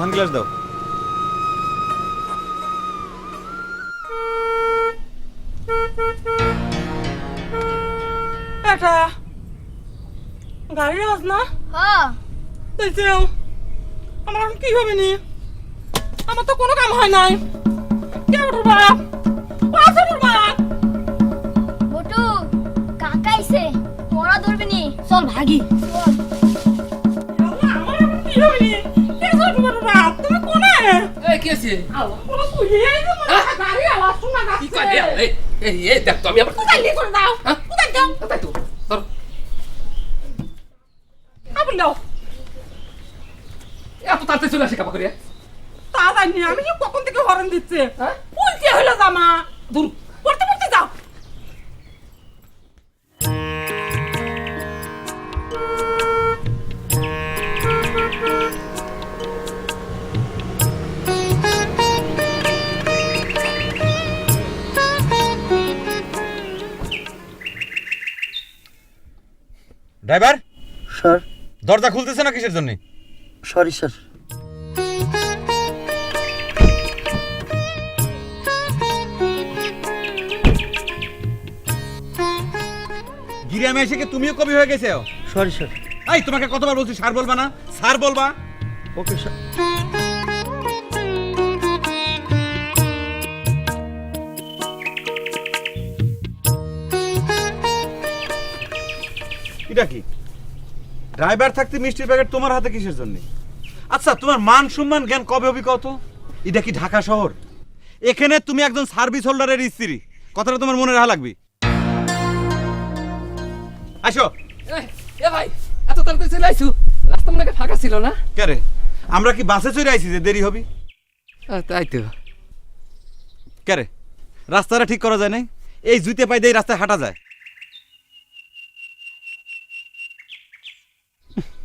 Sunglass দাও। এটা গাড়ি আস না? হ্যাঁ আমার এখন কি হবে নি? আমার তো কোনো কাম হয় নাই। কে উঠবা পাশে উঠবা বটু কাকাইছে মরা ধরবে নি। চল ভাগি। চল। আমার এখন কি হবে নি? কে উঠবা উঠবা তুমি কোনে? এই কি আছে আল্লাহ পুরো কুইয়ে এই যে মনে গাড়ি আওয়াজ শোনা যাচ্ছে। কয় দেয়া এই এই এই দেখ তো আমি আবার কোথায় নিয়ে করে দাও হ্যাঁ? কোথায় দাও তাই তো? ধর। আপনি দাও এত তাড়াতাড়ি চলে আসে কাপা করে? তা জানি আমি কখন থেকে হরন দিচ্ছে? হ্যাঁ? উল্টে হলো জামা। দূর। ড্রাইভার? স্যার। দরজা খুলতেছে না কিসের জন্য? Sorry sir. গিরামে এসে কি তুমিও কবি হয়ে গেছো? Sorry sir. এই তোমাকে কতবার বলছি স্যার বলবা না? স্যার বলবা? Okay sir. এটা কি? ড্রাইভার থাকতে মিষ্টির প্যাকেট তোমার হাতে কিসের জন্য? আচ্ছা তোমার মান সম্মান জ্ঞান কবে হবি কত এটা কি ঢাকা শহর? এখানে তুমি একজন সার্ভিস হোল্ডারের স্ত্রী। কথাটা তোমার মনে রাখা লাগবে? আসো। এ ভাই এত তাড়াতাড়ি চলে আইছু? রাস্তা মনে ফাঁকা ছিল না? কে রে? আমরা কি বাসে চড়ে আইছি যে দেরি হবি? তাই তো। কে রে? রাস্তাটা ঠিক করা যায় নাই? এই জুতে পাই দিয়ে রাস্তায় হাঁটা যায়।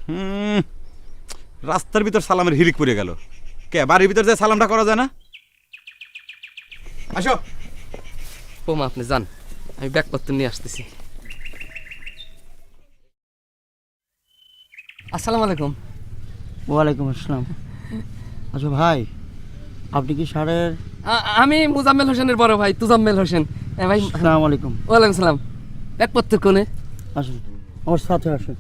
হুম, রাস্তার ভিতর সালামের হিরিক পড়ে গেল। কে বাড়ির ভিতর যে সালামটা করা যায় না? আসো। বোমা আপনি যান। আমি ব্যাগপত্র নিয়ে আসতেছি। আসসালামু আলাইকুম। ওয়ালাইকুম আসসালাম। আচ্ছা ভাই আপনি কি স্যারের আ- আমি মুজাম্মেল হোসেনের বড় ভাই তুজাম্মেল হোসেন। এ ভাই আসসালামু আলাইকুম। ওয়ালাইকুম সালাম। ব্যাগপত্র কোনে? আসুন আমার সাথে আসুন।